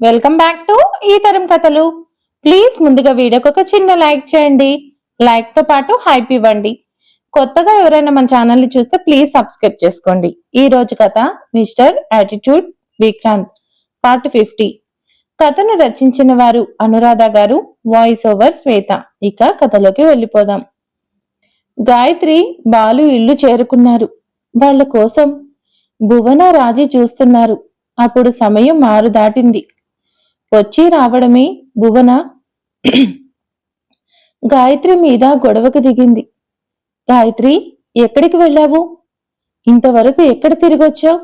Welcome back to ఈ తరం కథలు ప్లీజ్ ముందుగా వీడియోకి ఒక చిన్న లైక్ చేయండి. లైక్తో పాటు హైప్ ఇవ్వండి. కొత్తగా ఎవరైనా మన ఛానల్ని చూస్తే ప్లీజ్ సబ్స్క్రైబ్ చేసుకోండి. ఈ రోజు కథ mister attitude Vikrant part fifty కథను రచించిన వారు అనురాధ గారు వాయిస్ ఓవర్ శ్వేత. ఇక కథలోకి వెళ్ళిపోదాం. గాయత్రి బాలు ఇల్లు చేరుకున్నారు. వాళ్ళ కోసం భువన రాజీ చూస్తున్నారు. అప్పుడు సమయం మారు దాటింది. వచ్చి రావడమే భువన గాయత్రి మీద గొడవకు దిగింది. గాయత్రి ఎక్కడికి వెళ్ళావు? ఇంతవరకు ఎక్కడ తిరిగొచ్చావు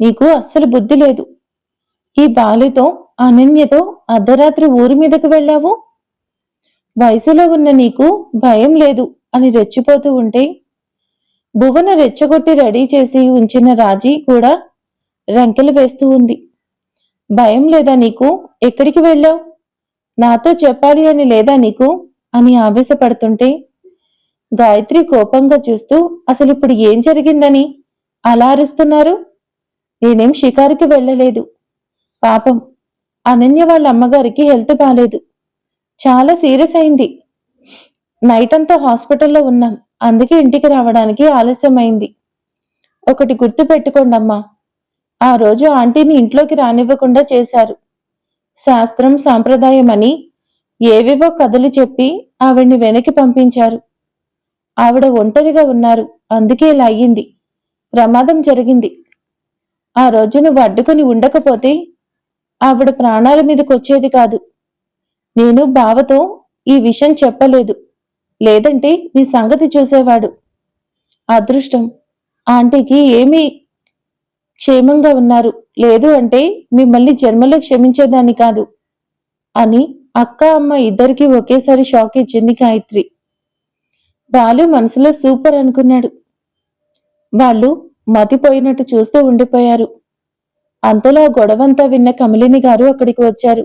నీకు అస్సలు బుద్ధి లేదు. ఈ బాలితో అనన్యతో అర్ధరాత్రి ఊరి మీదకు వెళ్ళావు? వయసులో ఉన్న నీకు భయం లేదు అని రెచ్చిపోతూ ఉంటే భువన రెచ్చగొట్టి రెడీ చేసి ఉంచిన రాజీ కూడా రంకెలు వేస్తూ ఉంది. భయం లేదా నీకు? ఎక్కడికి వెళ్ళావు? నాతో చెప్పాలి అని లేదా నీకు? అని ఆవేశపడుతుంటే గాయత్రి కోపంగా చూస్తూ అసలు ఇప్పుడు ఏం జరిగిందని? అలా అరుస్తున్నారు? నేనేం షికారుకి వెళ్ళలేదు. పాపం అనన్య వాళ్ళ అమ్మగారికి హెల్త్ బాలేదు. చాలా సీరియస్ అయింది. నైట్ అంతా హాస్పిటల్లో ఉన్నాం. అందుకే ఇంటికి రావడానికి ఆలస్యమైంది. ఒకటి గుర్తు పెట్టుకోండమ్మా ఆ రోజు ఆంటీని ఇంట్లోకి రానివ్వకుండా చేశారు. శాస్త్రం సాంప్రదాయమని ఏవేవో కథలు చెప్పి ఆవిడ్ని వెనక్కి పంపించారు. ఆవిడ ఒంటరిగా ఉన్నారు. అందుకే ఇలా అయ్యింది. ప్రమాదం జరిగింది. ఆ రోజు నువ్వు అడ్డుకుని ఉండకపోతే ఆవిడ ప్రాణాల మీదకి వచ్చేది కాదు. నేను బావతో ఈ విషయం చెప్పలేదు. లేదంటే నీ సంగతి చూసేవాడు. అదృష్టం. ఆంటీకి ఏమీ క్షేమంగా ఉన్నారు. లేదు అంటే మిమ్మల్ని జన్మలో క్షమించేదాన్ని కాదు. అని అక్క అమ్మ ఇద్దరికి ఒకేసారి షాక్ ఇచ్చింది గాయత్రి. బాలు మనసులో సూపర్ అనుకున్నాడు. వాళ్ళు మతిపోయినట్టు చూస్తూ ఉండిపోయారు. అంతలో గొడవంతా విన్న కమలిని గారు అక్కడికి వచ్చారు.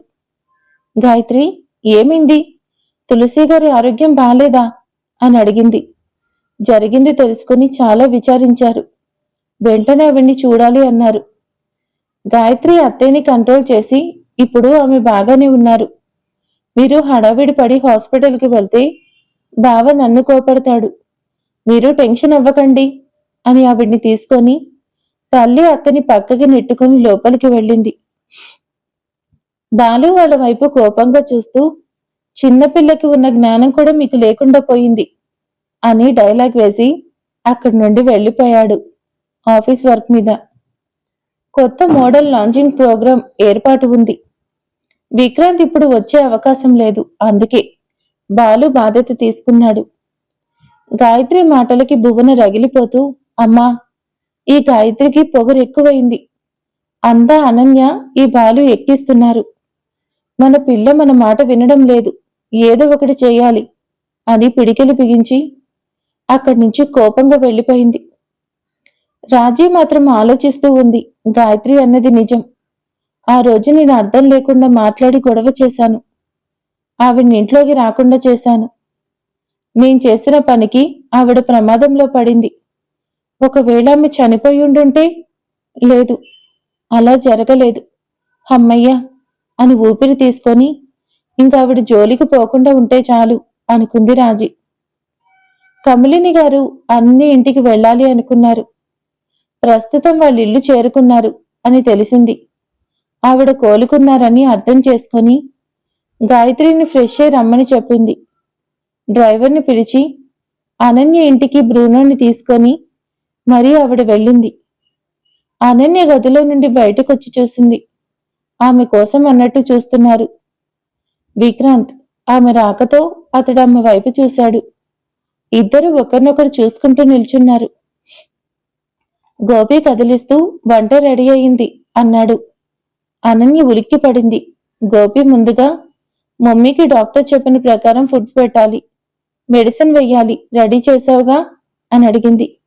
గాయత్రి ఏమైంది? తులసి గారి ఆరోగ్యం బాలేదా? అని అడిగింది. జరిగింది తెలుసుకుని చాలా విచారించారు. వెంటనే ఆవిడ్ని చూడాలి అన్నారు. గాయత్రి అత్తయ్యని కంట్రోల్ చేసి ఇప్పుడు ఆమె బాగానే ఉన్నారు. మీరు హడావిడి పడి హాస్పిటల్కి వెళ్తే బావ నన్ను కోపడతాడు. మీరు టెన్షన్ అవ్వకండి అని ఆవిడ్ని తీసుకొని తల్లి అక్కని పక్కకి నెట్టుకుని లోపలికి వెళ్ళింది. బాలు వాళ్ళ వైపు కోపంగా చూస్తూ చిన్నపిల్లకి ఉన్న జ్ఞానం కూడా మీకు లేకుండా పోయింది అని డైలాగ్ వేసి అక్కడి నుండి వెళ్ళిపోయాడు. ఆఫీస్ వర్క్ మీద. కొత్త మోడల్ లాంచింగ్ ప్రోగ్రాం ఏర్పాటు ఉంది. విక్రాంత్ ఇప్పుడు వచ్చే అవకాశం లేదు. అందుకే బాలు బాధ్యత తీసుకున్నాడు. గాయత్రి మాటలకి భువన రగిలిపోతూ అమ్మా ఈ గాయత్రికి పొగరు ఎక్కువైంది. అంతా అనన్య ఈ బాలు ఎక్కిస్తున్నారు. మన పిల్ల మన మాట వినడం లేదు. ఏదో ఒకటి చేయాలి అని పిడికెలు బిగించి అక్కడి నుంచి కోపంగా వెళ్ళిపోయింది. రాజీ మాత్రం ఆలోచిస్తూ ఉంది. గాయత్రి అన్నది నిజం. ఆ రోజు నేను అర్థం లేకుండా మాట్లాడి గొడవ చేశాను. ఆవిడ ఇంట్లోకి రాకుండా చేశాను. నేను చేసిన పనికి ఆవిడ ప్రమాదంలో పడింది. ఒకవేళ ఆమె చనిపోయి ఉండుంటే లేదు. అలా జరగలేదు. అమ్మయ్య! అని ఊపిరి తీసుకొని ఇంకా ఆవిడ జోలికి పోకుండా ఉంటే చాలు అనుకుంది రాజీ. కమలిని గారు అన్ని ఇంటికి వెళ్ళాలి అనుకున్నారు. ప్రస్తుతం వాళ్ళ ఇల్లు చేరుకున్నారు అని తెలిసింది. ఆవిడ కోలుకున్నారని అర్థం చేసుకొని గాయత్రిని ఫ్రెష్ అయి రమ్మని చెప్పింది. డ్రైవర్ని పిలిచి అనన్య ఇంటికి బ్రూనోని తీసుకొని మరీ ఆవిడ వెళ్ళింది. అనన్య గదిలో నుండి బయటకొచ్చి చూసింది. ఆమె కోసం అన్నట్టు చూస్తున్నారు. విక్రాంత్ ఆమె రాకతో అతడు ఆమె వైపు చూశాడు. ఇద్దరు ఒకరినొకరు చూసుకుంటూ నిల్చున్నారు. గోపి కదిలిస్తూ వంట రెడీ అయింది అన్నాడు. అనన్య ఉలిక్కి పడింది. గోపి ముందుగా మమ్మీకి డాక్టర్ చెప్పిన ప్రకారం ఫుడ్ పెట్టాలి. మెడిసిన్ వెయ్యాలి. రెడీ చేసావుగా? అని అడిగింది.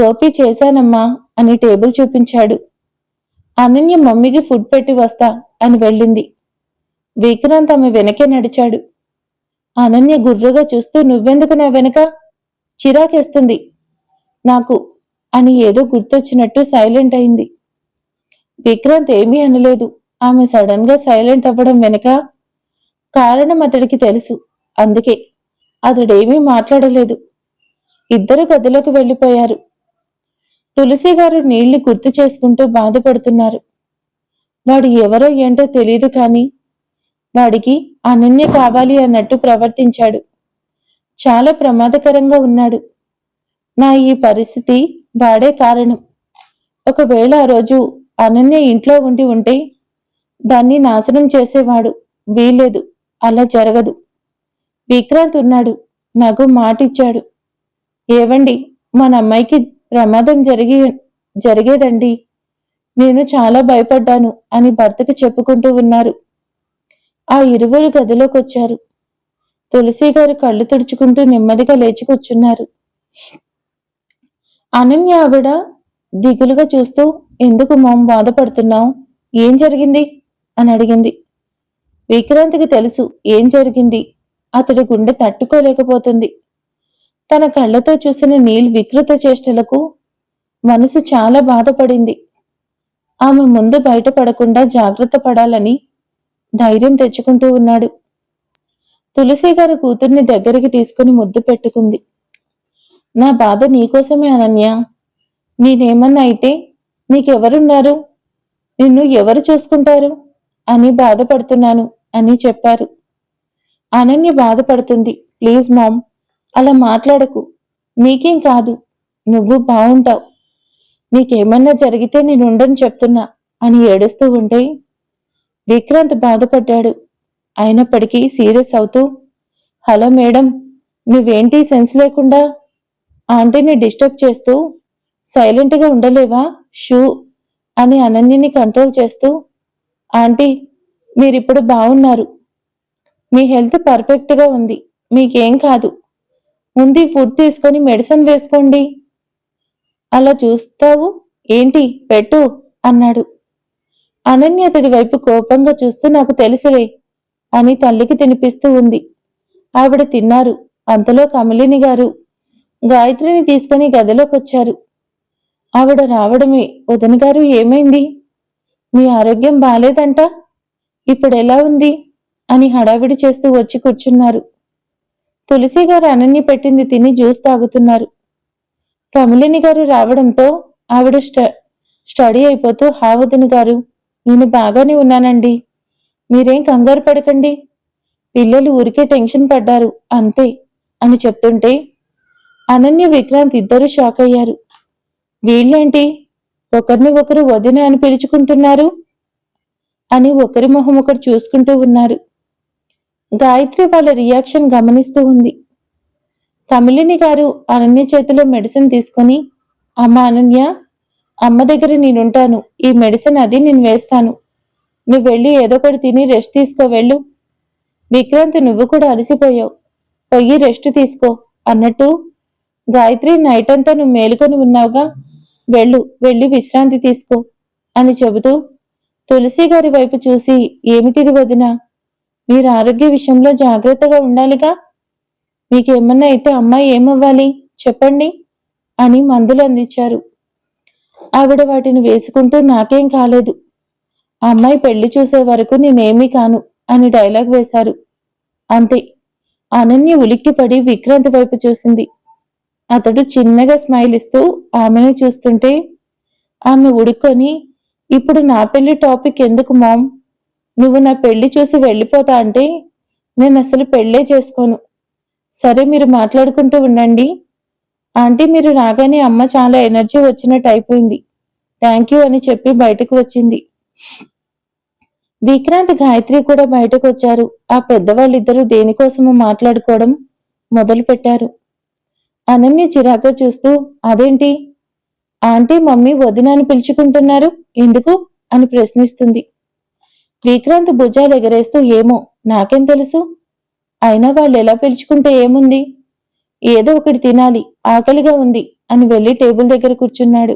గోపి చేశానమ్మా అని టేబుల్ చూపించాడు. అనన్య మమ్మీకి ఫుడ్ పెట్టి వస్తా అని వెళ్ళింది. విక్రాంత్ ఆమె వెనకే నడిచాడు. అనన్య గుర్రుగా చూస్తూ నువ్వెందుకు నా వెనక? చిరాకేస్తుంది. నాకు అని ఏదో గుర్తొచ్చినట్టు సైలెంట్ అయింది. విక్రాంత్ ఏమీ అనలేదు. ఆమె సడన్గా సైలెంట్ అవ్వడం వెనుక కారణం అతడికి తెలుసు. అందుకే అతడేమీ మాట్లాడలేదు. ఇద్దరు గదిలోకి వెళ్ళిపోయారు. తులసి గారు నీళ్ళు గుర్తు చేసుకుంటూ బాధపడుతున్నారు. వాడు ఎవరో ఏంటో తెలియదు కాని వాడికి అనన్య కావాలి అన్నట్టు ప్రవర్తించాడు. చాలా ప్రమాదకరంగా ఉన్నాడు. నా ఈ పరిస్థితి వాడే కారణం. ఒకవేళ ఆ రోజు అనన్య ఇంట్లో ఉండి ఉంటే దాన్ని నాశనం చేసేవాడు వీల్లేదు అలా జరగదు. విక్రాంత్ ఉన్నాడు నాకు మాటిచ్చాడు. ఏవండి మన అమ్మాయికి ప్రమాదం జరిగి జరిగేదండి. నేను చాలా భయపడ్డాను అని భర్తకి చెప్పుకుంటూ ఉన్నారు. ఆ ఇరువురు గదిలోకి వచ్చారు తులసి గారు కళ్ళు తుడుచుకుంటూ నెమ్మదిగా లేచి కూర్చున్నారు. అనన్య ఆవిడ దిగులుగా చూస్తూ ఎందుకు మోం బాధపడుతున్నావు? ఏం జరిగింది? అని అడిగింది. విక్రాంతికి తెలుసు ఏం జరిగింది. అతడి గుండె తట్టుకోలేకపోతుంది. తన కళ్ళతో చూసిన నీల్ వికృత చేష్టలకు మనసు చాలా బాధపడింది. ఆమె ముందు బయటపడకుండా జాగ్రత్త పడాలని ధైర్యం తెచ్చుకుంటూ ఉన్నాడు. తులసి గారు కూతుర్ని దగ్గరికి తీసుకుని ముద్దు పెట్టుకుంది. నా బాధ నీకోసమే అనన్య. నేనేమన్నా అయితే నీకెవరున్నారు? నిన్ను ఎవరు చూసుకుంటారు? అని బాధపడుతున్నాను అని చెప్పారు. అనన్య బాధపడుతుంది. ప్లీజ్ మామ్ అలా మాట్లాడకు. నీకేం కాదు. నువ్వు బావుంటావు. నీకేమన్నా జరిగితే నేనుండని చెప్తున్నా అని ఏడుస్తూ ఉంటే విక్రాంత్ బాధపడ్డాడు. అయినప్పటికీ సీరియస్ అవుతూ హలో మేడం నువ్వేంటి సెన్స్ లేకుండా ఆంటీని డిస్టర్బ్ చేస్తూ సైలెంట్గా ఉండలేవా? షూ అని అనన్యని కంట్రోల్ చేస్తూ ఆంటీ మీరిప్పుడు బాగున్నారు మీ హెల్త్ పర్ఫెక్ట్గా ఉంది. మీకేం కాదు. ముందు ఫుడ్ తీసుకొని మెడిసిన్ వేసుకోండి. అలా చూస్తావు? ఏంటి? పెట్టు అన్నాడు. అనన్య అతడి వైపు కోపంగా చూస్తూ నాకు తెలుసులే అని తల్లికి తినిపిస్తూ ఉంది. ఆవిడ తిన్నారు. అంతలో కమలిని గారు గాయత్రిని తీసుకుని గదిలోకి వచ్చారు ఆవిడ రావడమే. వదన గారు ఏమైంది? మీ ఆరోగ్యం బాలేదంట? ఇప్పుడు ఎలా ఉంది? అని హడావిడి చేస్తూ వచ్చి కూర్చున్నారు. తులసి గారు అనన్య పెట్టింది తిని జ్యూస్ తాగుతున్నారు. కమలిని గారు రావడంతో ఆవిడ స్ట స్టడీ అయిపోతూ హావదిని గారు నేను బాగానే ఉన్నానండి. మీరేం కంగారు పడకండి. పిల్లలు ఊరికే టెన్షన్ పడ్డారు. అంతే అని చెప్తుంటే అనన్య విక్రాంత్ ఇద్దరు షాక్ అయ్యారు. వీళ్ళేంటి? ఒకరిని ఒకరు వదిన అని పిలుచుకుంటున్నారు అని ఒకరి మొహం ఒకరు చూసుకుంటూ ఉన్నారు. గాయత్రి వాళ్ళ రియాక్షన్ గమనిస్తూ ఉంది. కమిలిని గారు అనన్య చేతిలో మెడిసిన్ తీసుకొని అమ్మ అనన్య అమ్మ దగ్గర నేనుంటాను. ఈ మెడిసిన్ అది నేను వేస్తాను. నువ్వు వెళ్ళి ఏదో ఒకటి తిని రెస్ట్ తీసుకో వెళ్ళు. విక్రాంత్ నువ్వు కూడా అలసిపోయావు. పొయ్యి రెస్ట్ తీసుకో అన్నట్టు గాయత్రి నైట్ అంతా నువ్వు మేలుకొని ఉన్నావుగా? వెళ్ళు వెళ్ళి విశ్రాంతి తీసుకో అని చెబుతూ తులసి గారి వైపు చూసి ఏమిటిది వదినా? మీరు ఆరోగ్య విషయంలో జాగ్రత్తగా ఉండాలిగా? మీకేమన్నా అయితే అమ్మాయి ఏమవ్వాలి? చెప్పండి అని మందులు అందించారు. ఆవిడ వాటిని వేసుకుంటూ నాకేం కాలేదు. ఆ అమ్మాయి పెళ్ళి చూసే వరకు నేనేమీ కాను అని డైలాగ్ వేశారు. అంతే. అనన్య ఉలిక్కిపడి విక్రాంతి వైపు చూసింది. అతడు చిన్నగా స్మైల్ ఇస్తూ ఆమెని చూస్తుంటే ఆమె ఉడుక్కొని ఇప్పుడు నా పెళ్ళి టాపిక్ ఎందుకు మామ్? నువ్వు నా పెళ్ళి చూసి వెళ్ళిపోతా అంటే నేను అసలు పెళ్ళే చేసుకోను. సరే మీరు మాట్లాడుకుంటూ ఉండండి. ఆంటీ మీరు రాగానే అమ్మ చాలా ఎనర్జీ వచ్చినట్టు అయిపోయింది. థ్యాంక్ యూ అని చెప్పి బయటకు వచ్చింది. విక్రాంత్ గాయత్రి కూడా బయటకు వచ్చారు. ఆ పెద్దవాళ్ళిద్దరూ దేనికోసమో మాట్లాడుకోవడం మొదలు పెట్టారు అనన్య చిరాగ్గా చూస్తూ అదేంటి? ఆంటీ మమ్మీ వదినాను పిలుచుకుంటున్నారు? ఎందుకు? అని ప్రశ్నిస్తుంది. విక్రాంత్ భుజాలు ఎగరేస్తూ ఏమో నాకేం తెలుసు? అయినా వాళ్ళు ఎలా పిలుచుకుంటే ఏముంది? ఏదో ఒకటి తినాలి ఆకలిగా ఉంది అని వెళ్ళి టేబుల్ దగ్గర కూర్చున్నాడు.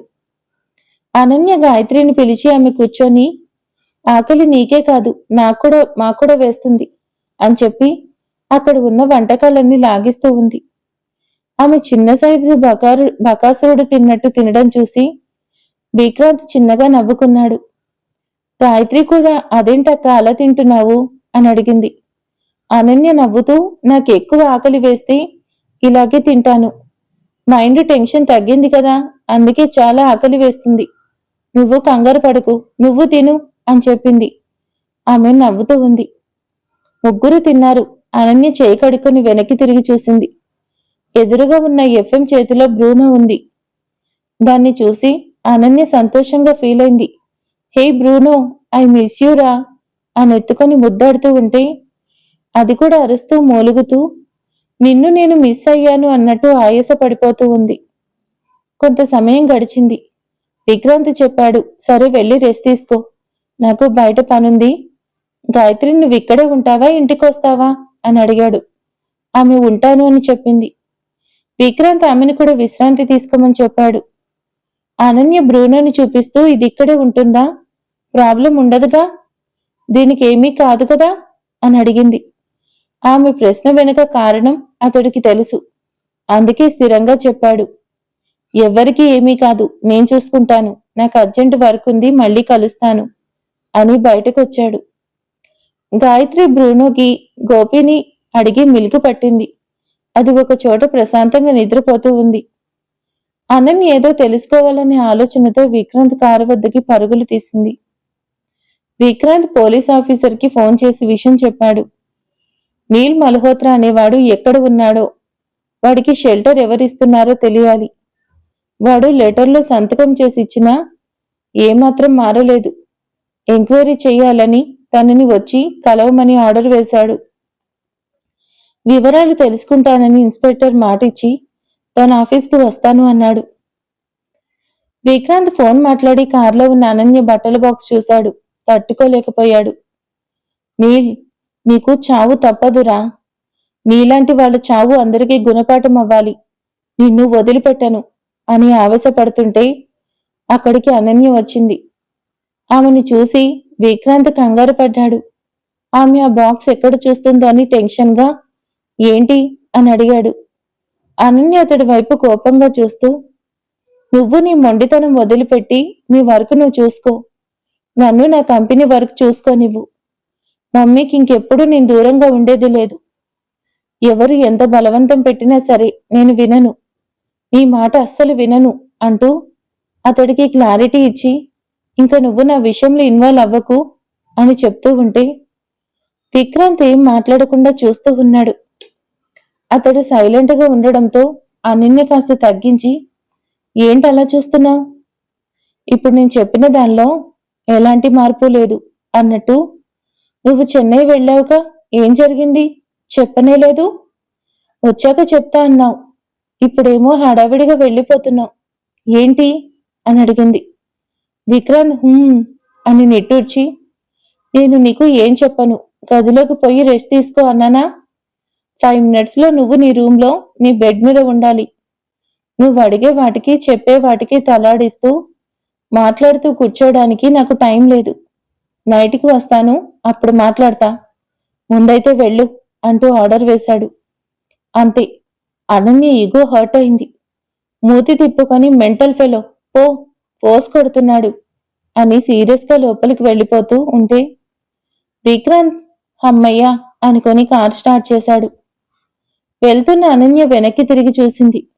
అనన్య గాయత్రిని పిలిచి ఆమె కూర్చొని ఆకలి నీకే కాదు నాకు కూడా మాకు కూడా వేస్తుంది అని చెప్పి అక్కడ ఉన్న వంటకాలన్నీ లాగిస్తూ ఉంది. ఆమె చిన్న సైజు బకారు బకాసురుడు తిన్నట్టు తినడం చూసి విక్రాంత్ చిన్నగా నవ్వుకున్నాడు. గాయత్రి కూడా అదేంటక్క అలా తింటున్నావు? అని అడిగింది. అనన్య నవ్వుతూ నాకు ఎక్కువ ఆకలి వేస్తే ఇలాగే తింటాను. మైండ్ టెన్షన్ తగ్గింది కదా అందుకే చాలా ఆకలి వేస్తుంది. నువ్వు కంగారు పడకు నువ్వు తిను అని చెప్పింది. ఆమె నవ్వుతూ ఉంది. ముగ్గురు తిన్నారు. అనన్య చేయి కడుక్కొని వెనక్కి తిరిగి చూసింది. ఎదురుగా ఉన్న ఎఫ్ఎం చేతిలో బ్రూనో ఉంది. దాన్ని చూసి అనన్య సంతోషంగా ఫీల్ అయింది. హే బ్రూనో ఐ మిస్ యూరా అని ఎత్తుకొని ముద్దాడుతూ ఉంటే అది కూడా అరుస్తూ మూలుగుతూ నిన్ను నేను మిస్ అయ్యాను అన్నట్టు ఆయాస పడిపోతూ ఉంది. కొంత సమయం గడిచింది. విక్రాంత్ చెప్పాడు సరే వెళ్ళి రెస్ట్ తీసుకో. నాకు బయట పనుంది. గాయత్రి నువ్వు ఇక్కడే ఉంటావా? ఇంటికి వస్తావా అని అడిగాడు. ఆమె ఉంటాను అని చెప్పింది. విక్రాంత్ ఆమెను కూడా విశ్రాంతి తీసుకోమని చెప్పాడు. అనన్య బ్రూనోని చూపిస్తూ ఇది ఇక్కడే ఉంటుందా? ప్రాబ్లం ఉండదుగా? దీనికి ఏమీ కాదు కదా? అని అడిగింది. ఆమె ప్రశ్న వెనుక కారణం అతడికి తెలుసు. అందుకే స్థిరంగా చెప్పాడు. ఎవ్వరికీ ఏమీ కాదు. నేను చూసుకుంటాను. నాకు అర్జెంట్ వర్క్ ఉంది. మళ్ళీ కలుస్తాను. అని బయటకొచ్చాడు. గాయత్రి బ్రూనోకి గోపిని అడిగి మిల్క్ పట్టింది. అది ఒక చోట ప్రశాంతంగా నిద్రపోతూ ఉంది. అనన్య ఏదో తెలుసుకోవాలనే ఆలోచనతో విక్రాంత్ కారు వద్దకి పరుగులు తీసింది. విక్రాంత్ పోలీస్ ఆఫీసర్కి ఫోన్ చేసి విషయం చెప్పాడు. నీల్ మల్హోత్రా అనేవాడు ఎక్కడ ఉన్నాడో వాడికి షెల్టర్ ఎవరిస్తున్నారో తెలియాలి. వాడు లెటర్లో సంతకం చేసి ఇచ్చినా ఏమాత్రం మారలేదు. ఎంక్వైరీ చేయాలని తనని వచ్చి కలవమని ఆర్డర్ వేశాడు. వివరాలు తెలుసుకుంటానని ఇన్స్పెక్టర్ మాటిచ్చి తన ఆఫీస్కి వస్తాను అన్నాడు. విక్రాంత్ ఫోన్ మాట్లాడి కారులో ఉన్న అనన్య బట్టల బాక్స్ చూశాడు. తట్టుకోలేకపోయాడు. నీల్ నీకు చావు తప్పదురా. నీలాంటి వాళ్ళ చావు అందరికీ గుణపాఠం అవ్వాలి. నిన్ను వదిలిపెట్టను అని ఆవేశపడుతుంటే అక్కడికి అనన్య వచ్చింది. ఆమెను చూసి విక్రాంత్ కంగారు పడ్డాడు. ఆమె ఆ బాక్స్ ఎక్కడ చూస్తుందో అని టెన్షన్గా ఏంటి? అని అడిగాడు. అనన్య అతడి వైపు కోపంగా చూస్తూ నువ్వు నీ మొండితనం వదిలిపెట్టి నీ వర్క్ నువ్వు చూసుకో. నన్ను నా కంపెనీ వర్క్ చూసుకోనివ్వు. మమ్మీకి ఇంకెప్పుడు నేను దూరంగా ఉండేది లేదు. ఎవరు ఎంత బలవంతం పెట్టినా సరే నేను వినను. నీ మాట అస్సలు వినను అంటూ అతడికి క్లారిటీ ఇచ్చి ఇంకా నువ్వు నా విషయంలో ఇన్వాల్వ్ అవ్వకు అని చెప్తూ ఉంటే విక్రాంత్ ఏం మాట్లాడకుండా చూస్తూ ఉన్నాడు. అతడు సైలెంట్గా ఉండడంతో అనన్య కాస్త తగ్గించి ఏంటి అలా చూస్తున్నావు? ఇప్పుడు నేను చెప్పిన దానిలో ఎలాంటి మార్పు లేదు అన్నట్టు నువ్వు చెన్నై వెళ్ళావుగా? ఏం జరిగింది? చెప్పనే లేదు? వచ్చాక చెప్తా అన్నావు. ఇప్పుడేమో హడావిడిగా వెళ్ళిపోతున్నావు. ఏంటి? అని అడిగింది. విక్రాంత్ హుమ్ అని నిట్టూర్చి నేను నీకు ఏం చెప్పను. గదిలోకి పోయి రెస్ట్ తీసుకో అన్నానా? ఫైవ్ మినిట్స్లో నువ్వు నీ రూమ్లో నీ బెడ్ మీద ఉండాలి. నువ్వు అడిగే వాటికి చెప్పే వాటికి తలాడిస్తూ మాట్లాడుతూ కూర్చోడానికి నాకు టైం లేదు. నైట్కి వస్తాను అప్పుడు మాట్లాడతా. ముందైతే వెళ్ళు అంటూ ఆర్డర్ వేశాడు. అంతే. అనన్య ఈగో హర్ట్ అయింది. మూతి తిప్పుకొని మెంటల్ ఫెలో పో ఫోర్స్ కొడుతున్నాడు అని సీరియస్గా లోపలికి వెళ్ళిపోతూ ఉంటే విక్రాంత్ అమ్మయ్య అనుకొని కార్ స్టార్ట్ చేశాడు. వెళ్తున్న అనన్య వెనక్కి తిరిగి చూసింది.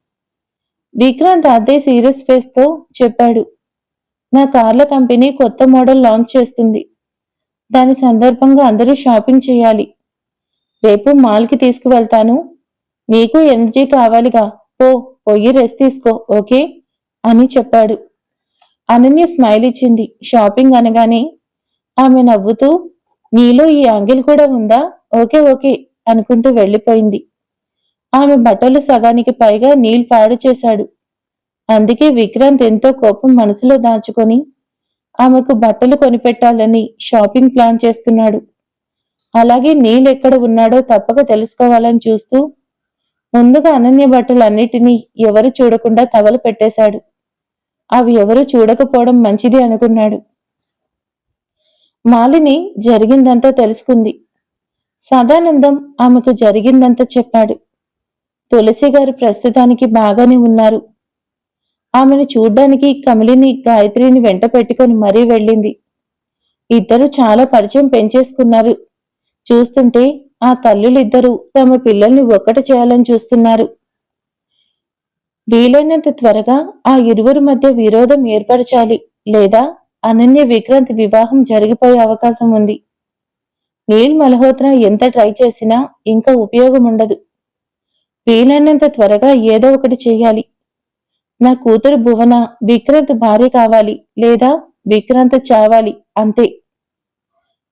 విక్రాంత్ అదే సీరియస్ ఫేస్తో చెప్పాడు. నా కార్ల కంపెనీ కొత్త మోడల్ లాంచ్ చేస్తుంది. దాని సందర్భంగా అందరూ షాపింగ్ చేయాలి. రేపు మాల్కి తీసుకువెళ్తాను. నీకు ఎనర్జీ కావాలిగా. పో పోయి రెస్ట్ తీసుకో ఓకే? అని చెప్పాడు. అనన్య స్మైల్ ఇచ్చింది. షాపింగ్ అనగానే ఆమె నవ్వుతూ నీలో ఈ యాంగిల్ కూడా ఉందా? ఓకే ఓకే అనుకుంటూ వెళ్ళిపోయింది. ఆమె బట్టలు సగానికి పైగా నీళ్ళు పాడు చేశాడు. అందుకే విక్రాంత్ ఎంతో కోపం మనసులో దాచుకొని ఆమెకు బట్టలు కొనిపెట్టాలని షాపింగ్ ప్లాన్ చేస్తున్నాడు. అలాగే నీళ్ళు ఎక్కడ ఉన్నాడో తప్పక తెలుసుకోవాలని చూస్తూ ముందుగా అనన్య బట్టలన్నిటినీ ఎవరు చూడకుండా తగలు పెట్టేశాడు. అవి ఎవరు చూడకపోవడం మంచిది అనుకున్నాడు. మాలిని జరిగిందంతా తెలుసుకుంది. సదానందం ఆమెకు జరిగిందంతా చెప్పాడు. తులసి గారు ప్రస్తుతానికి బాగానే ఉన్నారు. ఆమెను చూడ్డానికి కమలిని గాయత్రిని వెంట పెట్టుకొని మరీ వెళ్ళింది. ఇద్దరు చాలా పరిచయం పెంచేసుకున్నారు. చూస్తుంటే ఆ తల్లులిద్దరూ తమ పిల్లల్ని ఒక్కట చేయాలని చూస్తున్నారు. వీలైనంత త్వరగా ఆ ఇరువురి మధ్య విరోధం ఏర్పరచాలి లేదా అనన్య విక్రాంత్ వివాహం జరిగిపోయే అవకాశం ఉంది. నీల్ మల్హోత్రా ఎంత ట్రై చేసినా ఇంకా ఉపయోగం ఉండదు వీలైనంత త్వరగా ఏదో ఒకటి చేయాలి నా కూతురు భువన విక్రాంత్ భార్య కావాలి లేదా విక్రాంత్ చావాలి అంతే.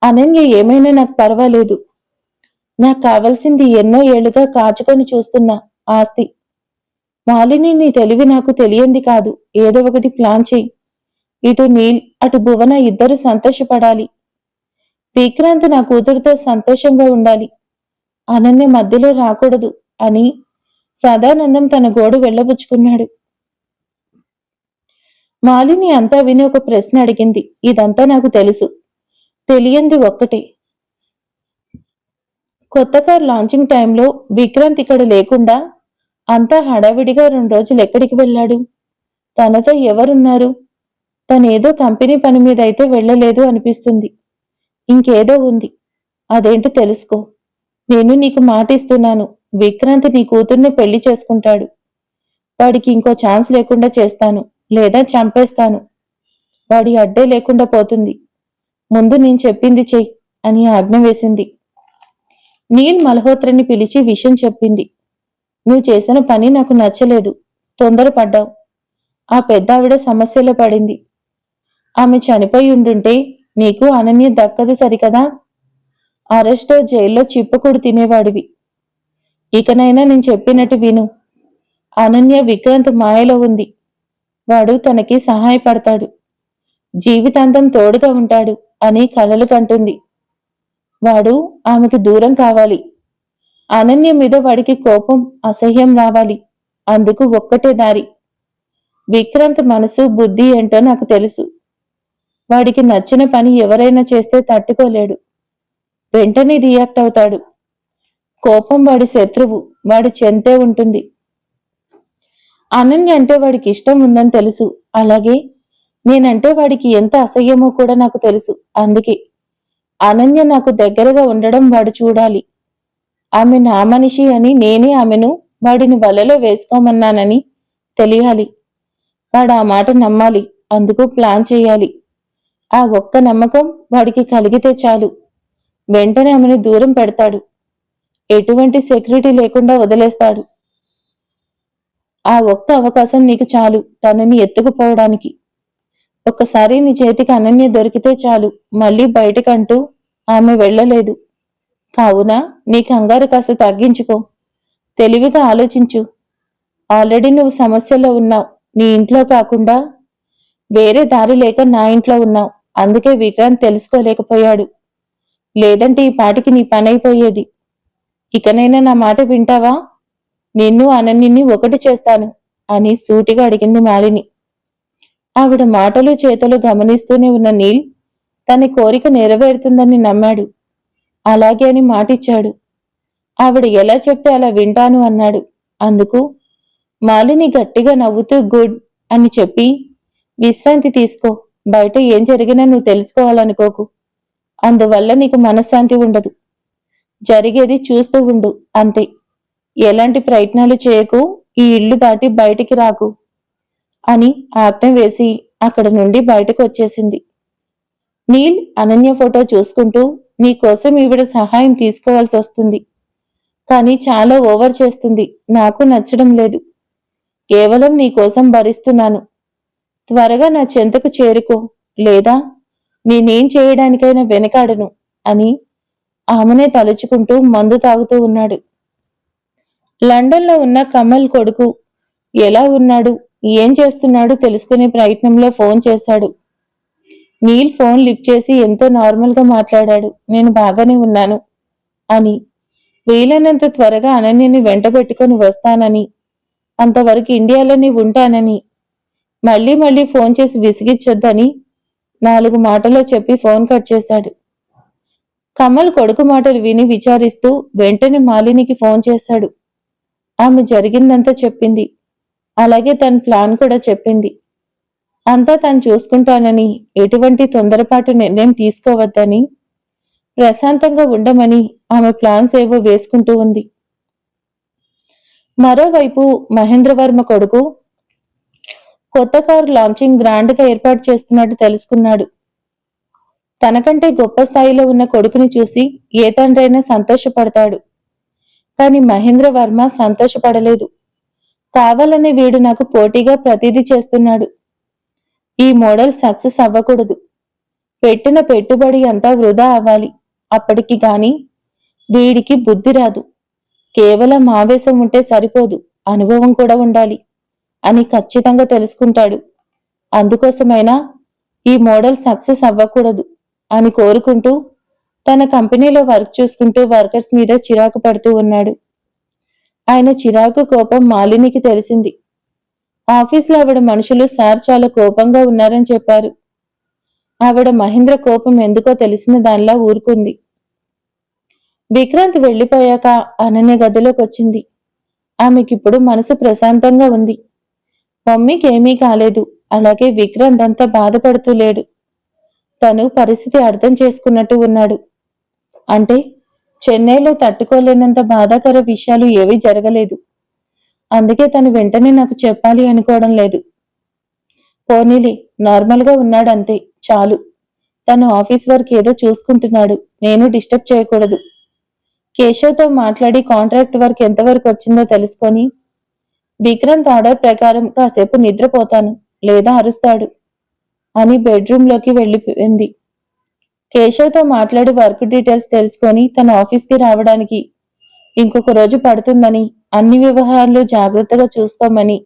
అనన్య ఏమైనా నాకు పర్వాలేదు. నాకు కావలసింది ఎన్నో ఏళ్ళుగా కాచుకొని చూస్తున్న ఆస్తి. మాలిని నీ తెలివి నాకు తెలియంది కాదు. ఏదో ఒకటి ప్లాన్ చెయ్యి. ఇటు నీల్ అటు భువన ఇద్దరు సంతోషపడాలి. విక్రాంత్ నా కూతురుతో సంతోషంగా ఉండాలి. అనన్య మధ్యలో రాకూడదు. అని సదానందం తన గోడు వెళ్ళబుచ్చుకున్నాడు. మాలిని అంతా విని ఒక ప్రశ్న అడిగింది. ఇదంతా నాకు తెలుసు. తెలియంది ఒక్కటే. కొత్త కార్ లాంచింగ్ టైంలో విక్రాంత్ ఇక్కడ లేకుండా అంతా హడావిడిగా రెండు రోజులు ఎక్కడికి వెళ్ళాడు? తనతో ఎవరున్నారు? తనేదో కంపెనీ పని మీద అయితే వెళ్ళలేదు అనిపిస్తుంది. ఇంకేదో ఉంది. అదేంటో తెలుసుకో. నేను నీకు మాటిస్తున్నాను విక్రాంత్ నీ కూతుర్ని పెళ్ళి చేసుకుంటాడు. వాడికి ఇంకో ఛాన్స్ లేకుండా చేస్తాను లేదా చంపేస్తాను. వాడి అడ్డే లేకుండా పోతుంది. ముందు నేను చెప్పింది చెయ్యి అని ఆజ్ఞ వేసింది. నీల్ మల్హోత్రని పిలిచి విషయం చెప్పింది. నువ్వు చేసిన పని నాకు నచ్చలేదు తొందరపడ్డావు. ఆ పెద్దావిడ సమస్యలో పడింది. ఆమె చనిపోయి ఉండుంటే నీకు అనన్య దక్కదు సరికదా? అరెస్టో జైల్లో చిప్పకుడు తినేవాడివి. ఇకనైనా నేను చెప్పినట్టు విను. అనన్య విక్రాంత్ మాయలో ఉంది. వాడు తనకి సహాయపడతాడు. జీవితాంతం తోడుగా ఉంటాడు అని కలలు కంటుంది. వాడు ఆమెకు దూరం కావాలి. అనన్య మీద వాడికి కోపం అసహ్యం రావాలి. అందుకు ఒక్కటే దారి. విక్రాంత్ మనసు బుద్ధి ఏంటో నాకు తెలుసు. వాడికి నచ్చిన పని ఎవరైనా చేస్తే తట్టుకోలేడు. వెంటనే రియాక్ట్ అవుతాడు. కోపం వాడి శత్రువు వాడి చెంతే ఉంటుంది. అనన్య అంటే వాడికి ఇష్టం ఉందని తెలుసు. అలాగే నేనంటే వాడికి ఎంత అసహ్యమో కూడా నాకు తెలుసు. అందుకే అనన్య నాకు దగ్గరగా ఉండడం వాడు చూడాలి. ఆమె నా మనిషి అని నేనే ఆమెను వాడిని వలలో వేసుకోమన్నానని తెలియాలి. వాడు ఆ మాట నమ్మాలి. అందుకు ప్లాన్ చేయాలి. ఆ ఒక్క నమ్మకం వాడికి కలిగితే చాలు. వెంటనే ఆమెను దూరం పెడతాడు. ఎటువంటి సెక్యూరిటీ లేకుండా వదిలేస్తాడు. ఆ ఒక్క అవకాశం నీకు చాలు తనని ఎత్తుకుపోవడానికి. ఒక్కసారి నీ చేతికి అనన్య దొరికితే చాలు మళ్ళీ బయటకంటూ ఆమె వెళ్ళలేదు. కావున నీ కంగారు కాస్త తగ్గించుకో. తెలివిగా ఆలోచించు. ఆల్రెడీ నువ్వు సమస్యలో ఉన్నావు నీ ఇంట్లో కాకుండా వేరే దారి లేక నా ఇంట్లో ఉన్నావు అందుకే విక్రాంత్ తెలుసుకోలేకపోయాడు. లేదంటే ఈ పాటికి నీ పని అయిపోయేది ఇకనైనా నా మాట వింటావా? నిన్ను అనన్యని ఒకటి చేస్తాను అని సూటిగా అడిగింది మాలిని. ఆవిడ మాటలు చేతలు గమనిస్తూనే ఉన్న నీల్ తన కోరిక నెరవేరుతుందని నమ్మాడు. అలాగే అని మాటిచ్చాడు. ఆవిడ ఎలా చెప్తే అలా వింటాను అన్నాడు. అందుకు మాలిని గట్టిగా నవ్వుతూ గుడ్ అని చెప్పి విశ్రాంతి తీసుకో బయట ఏం జరిగినా నువ్వు తెలుసుకోవాలనుకోకు. అందువల్ల నీకు మనశ్శాంతి ఉండదు. జరిగేది చూస్తూ ఉండు అంతే. ఎలాంటి ప్రయత్నాలు చేయకు ఈ ఇల్లు దాటి బయటికి రాకు అని ఆజ్ఞ వేసి అక్కడ నుండి బయటకు వచ్చేసింది. నీల్ అనన్య ఫోటో చూసుకుంటూ నీకోసం ఈవిడ సహాయం తీసుకోవాల్సి వస్తుంది. కానీ చాలా ఓవర్ చేస్తుంది. నాకు నచ్చడం లేదు. కేవలం నీ కోసం భరిస్తున్నాను. త్వరగా నా చెంతకు చేరుకో లేదా నేనేం చేయడానికైనా వెనకాడను అని ఆమెనే తలుచుకుంటూ మందు తాగుతూ ఉన్నాడు. లండన్లో ఉన్న కమల్ కొడుకు ఎలా ఉన్నాడు? ఏం చేస్తున్నాడు? తెలుసుకునే ప్రయత్నంలో ఫోన్ చేశాడు. నీల్ ఫోన్ లిఫ్ట్ చేసి ఎంతో నార్మల్గా మాట్లాడాడు. నేను బాగానే ఉన్నాను అని. వీలైనంత త్వరగా అనన్యని వెంట పెట్టుకుని వస్తానని. అంతవరకు ఇండియాలోనే ఉంటానని. మళ్ళీ మళ్ళీ ఫోన్ చేసి విసిగిచ్చొద్దని నాలుగు మాటలో చెప్పి ఫోన్ కట్ చేశాడు. కమల్ కొడుకు మాటలు విని విచారిస్తూ వెంటనే మాలినికి ఫోన్ చేశాడు. ఆమె జరిగిందంతా చెప్పింది. అలాగే తన ప్లాన్ కూడా చెప్పింది. అంతా తను చూసుకుంటానని ఎటువంటి తొందరపాటు నిర్ణయం తీసుకోవద్దని ప్రశాంతంగా ఉండమని ఆమె ప్లాన్స్ ఏవో వేసుకుంటూ ఉంది. మరోవైపు మహేంద్రవర్మ కొడుకు కొత్త కారు లాంచింగ్ గ్రాండ్గా ఏర్పాటు చేస్తున్నట్టు తెలుసుకున్నాడు. తనకంటే గొప్ప స్థాయిలో ఉన్న కొడుకుని చూసి ఏ తండ్రైనా సంతోషపడతాడు. కాని మహేంద్ర వర్మ సంతోషపడలేదు. కావాలనే వీడు నాకు పోటీగా ప్రతిదీ చేస్తున్నాడు. ఈ మోడల్ సక్సెస్ అవ్వకూడదు. పెట్టిన పెట్టుబడి అంతా వృధా అవ్వాలి. అప్పటికి గాని వీడికి బుద్ధి రాదు. కేవలం ఆవేశం ఉంటే సరిపోదు. అనుభవం కూడా ఉండాలి అని ఖచ్చితంగా తెలుసుకుంటాడు. అందుకోసమైనా ఈ మోడల్ సక్సెస్ అవ్వకూడదు. అని కోరుకుంటూ తన కంపెనీలో వర్క్ చూసుకుంటూ వర్కర్స్ మీద చిరాకు పడుతూ ఉన్నాడు. ఆయన చిరాకు కోపం మాలినికి తెలిసింది. ఆఫీస్లో ఆవిడ మనుషులు సార్ చాలా కోపంగా ఉన్నారని చెప్పారు. ఆవిడ మహేంద్ర కోపం ఎందుకో తెలిసిన దానిలా ఊరుకుంది. విక్రాంత్ వెళ్ళిపోయాక అనన్య గదిలోకి వచ్చింది. ఆమెకిప్పుడు మనసు ప్రశాంతంగా ఉంది. మమ్మీకి ఏమీ కాలేదు. అలాగే విక్రాంత్ అంతా బాధపడుతూ లేడు. తను పరిస్థితి అర్థం చేసుకున్నట్టు ఉన్నాడు. అంటే చెన్నైలో తట్టుకోలేనంత బాధాకర విషయాలు ఏవీ జరగలేదు. అందుకే తను వెంటనే నాకు చెప్పాలి అనుకోవడం లేదు. పోనీలే నార్మల్గా ఉన్నాడంతే చాలు. తను ఆఫీస్ వర్క్ ఏదో చూసుకుంటున్నాడు నేను డిస్టర్బ్ చేయకూడదు. కేశవ్తో మాట్లాడి కాంట్రాక్ట్ వర్క్ ఎంతవరకు వచ్చిందో తెలుసుకొని విక్రాంత్ ఆర్డర్ ప్రకారం కాసేపు నిద్రపోతాను లేదా అరుస్తాడు. అని బెడ్రూమ్లోకి వెళ్ళిపోయింది. కేశవ్తో మాట్లాడి వర్క్ డీటెయిల్స్ తెలుసుకొని తన ఆఫీస్కి రావడానికి ఇంకొక రోజు పడుతుందని అన్ని వ్యవహారాలు జాగ్రత్తగా చూసుకోమని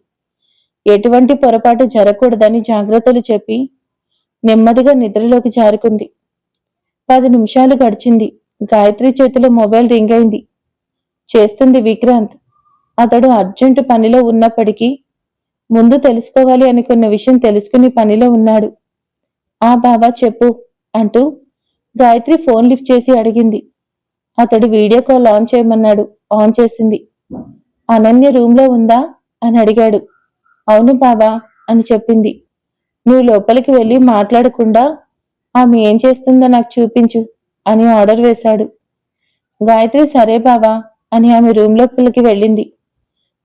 ఎటువంటి పొరపాటు జరగకూడదని జాగ్రత్తలు చెప్పి నెమ్మదిగా నిద్రలోకి జారుకుంది. పది నిమిషాలు గడిచింది. గాయత్రి చేతిలో మొబైల్ రింగ్ అయింది. చేస్తుంది విక్రాంత్. అతడు అర్జెంటు పనిలో ఉన్నప్పటికీ ముందు తెలుసుకోవాలి అనుకున్న విషయం తెలుసుకుని పనిలో ఉన్నాడు. ఆ బావా చెప్పు అంటూ గాయత్రి ఫోన్ లిఫ్ట్ చేసి అడిగింది. అతడు వీడియో కాల్ ఆన్ చేయమన్నాడు. ఆన్ చేసింది. అనన్య రూమ్లో ఉందా? అని అడిగాడు. అవును బావా అని చెప్పింది. నువ్వు లోపలికి వెళ్ళి మాట్లాడకుండా ఆమె ఏం చేస్తుందో నాకు చూపించు అని ఆర్డర్ వేశాడు. గాయత్రి సరే బావా అని ఆమె రూమ్ లోపలికి వెళ్ళింది.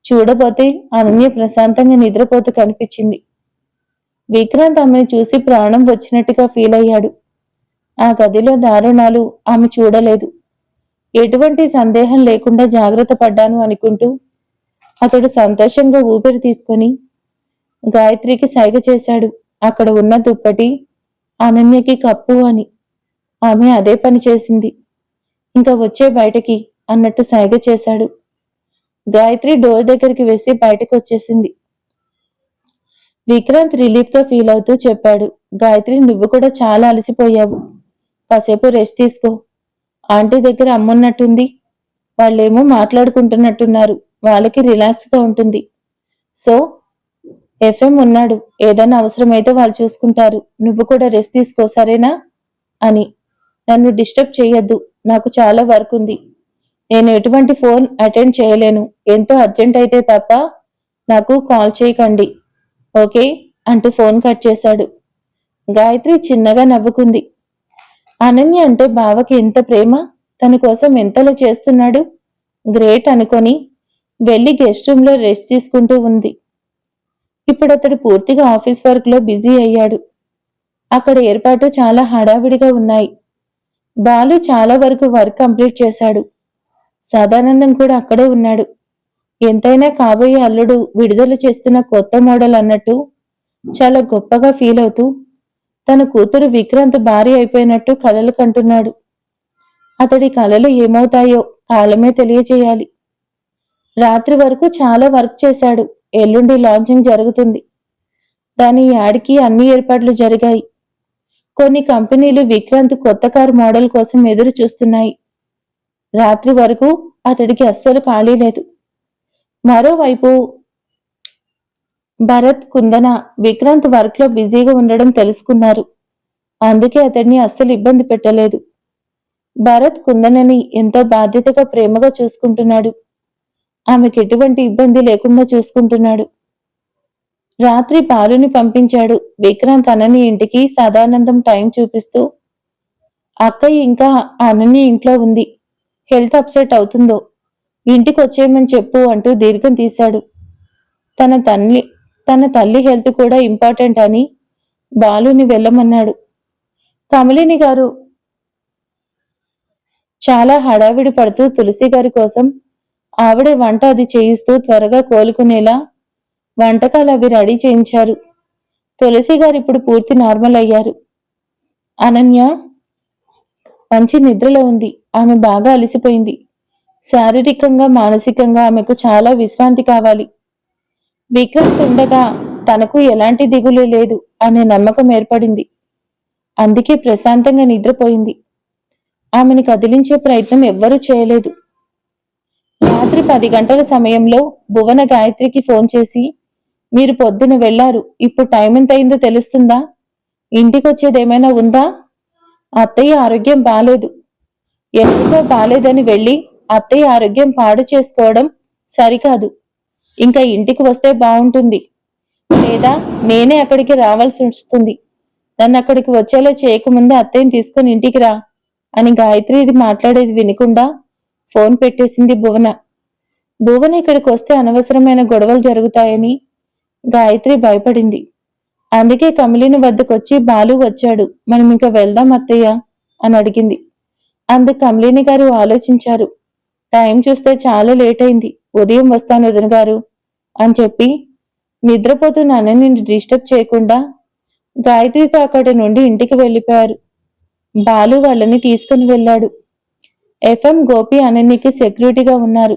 చూడబోతే అనన్య ప్రశాంతంగా నిద్రపోతూ కనిపించింది. విక్రాంత్ ఆమెను చూసి ప్రాణం వచ్చినట్టుగా ఫీల్ అయ్యాడు. ఆ గదిలో దారుణాలు ఆమె చూడలేదు. ఎటువంటి సందేహం లేకుండా జాగ్రత్త పడ్డాను అనుకుంటూ అతడు సంతోషంగా ఊపిరి తీసుకొని గాయత్రికి సైగ చేశాడు. అక్కడ ఉన్న దుప్పటి అనన్యకి కప్పు అని. ఆమె అదే పని చేసింది. ఇంకా వచ్చే బయటకి అన్నట్టు సైగ చేశాడు. గాయత్రి డోర్ దగ్గరికి వేసి బయటకు వచ్చేసింది. విక్రాంత్ రిలీఫ్గా ఫీల్ అవుతూ చెప్పాడు. గాయత్రి నువ్వు కూడా చాలా అలసిపోయావు. కాసేపు రెస్ట్ తీసుకో. ఆంటీ దగ్గర అమ్మున్నట్టుంది వాళ్ళేమో మాట్లాడుకుంటున్నట్టున్నారు. వాళ్ళకి రిలాక్స్గా ఉంటుంది. సో ఎఫ్ఎం ఉన్నాడు. ఏదైనా అవసరమైతే వాళ్ళు చూసుకుంటారు. నువ్వు కూడా రెస్ట్ తీసుకో సరేనా? అని. నన్ను డిస్టర్బ్ చేయొద్దు నాకు చాలా వర్క్ ఉంది. నేను ఎటువంటి ఫోన్ అటెండ్ చేయలేను. ఎంతో అర్జెంట్ అయితే తప్ప నాకు కాల్ చేయకండి. ఓకే? అంటూ ఫోన్ కట్ చేశాడు. గాయత్రి చిన్నగా నవ్వుకుంది. అనన్య అంటే బావకి ఎంత ప్రేమ? తన కోసం ఎంతలో చేస్తున్నాడు? గ్రేట్ అనుకొని వెళ్ళి గెస్ట్ రూమ్లో రెస్ట్ తీసుకుంటూ ఉంది. ఇప్పుడు అతడు పూర్తిగా ఆఫీస్ వర్క్లో బిజీ అయ్యాడు. అక్కడ ఏర్పాటు చాలా హడావిడిగా ఉన్నాయి. బాలు చాలా వరకు వర్క్ కంప్లీట్ చేశాడు. సదానందం కూడా అక్కడే ఉన్నాడు. ఎంతైనా కాబోయే అల్లుడు విడుదల చేస్తున్న కొత్త మోడల్ అన్నట్టు చాలా గొప్పగా ఫీల్ అవుతూ తన కూతురు విక్రాంత్ భారీ అయిపోయినట్టు కలలు కంటున్నాడు. అతడి కలలు ఏమవుతాయో కాలమే తెలియచేయాలి. రాత్రి వరకు చాలా వర్క్ చేశాడు. ఎల్లుండి లాంచింగ్ జరుగుతుంది. దాని యాడికి అన్ని ఏర్పాట్లు జరిగాయి. కొన్ని కంపెనీలు విక్రాంత్ కొత్త కారు మోడల్ కోసం ఎదురు చూస్తున్నాయి రాత్రి వరకు అతడికి అస్సలు ఖాళీ లేదు. మరోవైపు భరత్ కుందన విక్రాంత్ వర్క్లో బిజీగా ఉండడం తెలుసుకున్నారు. అందుకే అతడిని అస్సలు ఇబ్బంది పెట్టలేదు. భరత్ కుందనని ఎంతో బాధ్యతగా ప్రేమగా చూసుకుంటున్నాడు. ఆమెకి ఎటువంటి ఇబ్బంది లేకుండా చూసుకుంటున్నాడు. రాత్రి పాలుని పంపించాడు. విక్రాంత్ అనని ఇంటికి సదానందం టైం చూపిస్తూ అక్కయ్య ఇంకా అనని ఇంట్లో ఉంది. హెల్త్ అప్సెట్ అవుతుందో? ఇంటికి వచ్చేయమని చెప్పు అంటూ దీర్ఘం తీశాడు. తన తల్లి తన తల్లి హెల్త్ కూడా ఇంపార్టెంట్ అని బాలుని వెళ్ళమన్నాడు. కమలిని గారు చాలా హడావిడి పడుతూ తులసి గారి కోసం ఆవిడే వంట అది చేయిస్తూ త్వరగా కోలుకునేలా వంటకాలు అవి రెడీ చేయించారు. తులసి గారు ఇప్పుడు పూర్తి నార్మల్ అయ్యారు. అనన్య మంచి నిద్రలో ఉంది. ఆమె బాగా అలసిపోయింది. శారీరకంగా మానసికంగా ఆమెకు చాలా విశ్రాంతి కావాలి. విక్రమ్ ఉండగా తనకు ఎలాంటి దిగులు లేదు అనే నమ్మకం ఏర్పడింది. అందుకే ప్రశాంతంగా నిద్రపోయింది. ఆమెను కదిలించే ప్రయత్నం ఎవ్వరూ చేయలేదు. రాత్రి పది గంటల సమయంలో భువన గాయత్రికి ఫోన్ చేసి మీరు పొద్దున వెళ్ళారు ఇప్పుడు టైం ఎంత అయిందో తెలుస్తుందా? ఇంటికొచ్చేది ఏమైనా ఉందా? అత్తయ్య ఆరోగ్యం బాలేదు. ఎందుకో బాలేదని వెళ్ళి అత్తయ్య ఆరోగ్యం పాడు చేసుకోవడం సరికాదు. ఇంకా ఇంటికి వస్తే బాగుంటుంది లేదా నేనే అక్కడికి రావాల్సి వస్తుంది. నన్ను అక్కడికి వచ్చేలా చేయకముందే అత్తయ్యని తీసుకుని ఇంటికి రా అని గాయత్రి ఇది మాట్లాడేది వినకుండా ఫోన్ పెట్టేసింది భువన. భువన ఇక్కడికి వస్తే అనవసరమైన గొడవలు జరుగుతాయని గాయత్రి భయపడింది. అందుకే కమలిని వద్దకొచ్చి బాలు వచ్చాడు. మనం ఇంకా వెళ్దాం అత్తయ్య అని అడిగింది. అందు కమలిని గారు ఆలోచించారు. టైం చూస్తే చాలా లేట్ అయింది. ఉదయం వస్తాను వదిన గారు. అని చెప్పి నిద్రపోతున్న అన్నని డిస్టర్బ్ చేయకుండా గాయత్రితో అక్కడి నుండి ఇంటికి వెళ్ళిపోయారు. బాలు వాళ్ళని తీసుకుని వెళ్ళాడు. ఎఫ్ఎం గోపి అనన్యకి సెక్యూరిటీగా ఉన్నారు.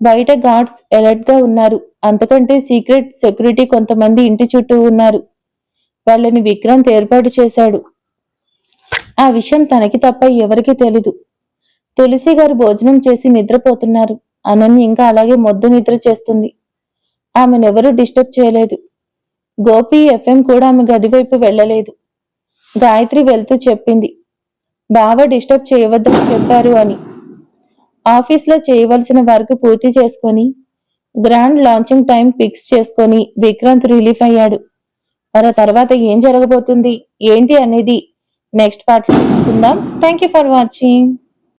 బయట గార్డ్స్ అలర్ట్గా ఉన్నారు. అంతకంటే సీక్రెట్ సెక్యూరిటీ కొంతమంది ఇంటి చుట్టూ ఉన్నారు. వాళ్ళని విక్రాంత్ ఏర్పాటు చేశాడు. ఆ విషయం తనకి తప్ప ఎవరికీ తెలీదు. తులసి గారు భోజనం చేసి నిద్రపోతున్నారు. అనన్య ఇంకా అలాగే మొద్దు నిద్ర చేస్తుంది. ఆమెనెవరూ డిస్టర్బ్ చేయలేదు. గోపి ఎఫ్ఎం కూడా ఆమె గది వైపు వెళ్ళలేదు. గాయత్రి వెళ్తూ చెప్పింది. బావ డిస్టర్బ్ చేయవద్దని చెప్పారు అని. ఆఫీస్లో చేయవలసిన వర్క్ పూర్తి చేసుకొని గ్రాండ్ లాంచింగ్ టైం ఫిక్స్ చేసుకొని విక్రాంత్ రిలీఫ్ అయ్యాడు. మరి ఆ తర్వాత ఏం జరగబోతుంది? ఏంటి అనేది నెక్స్ట్ పార్ట్లో తీసుకుందాం. Thank you for watching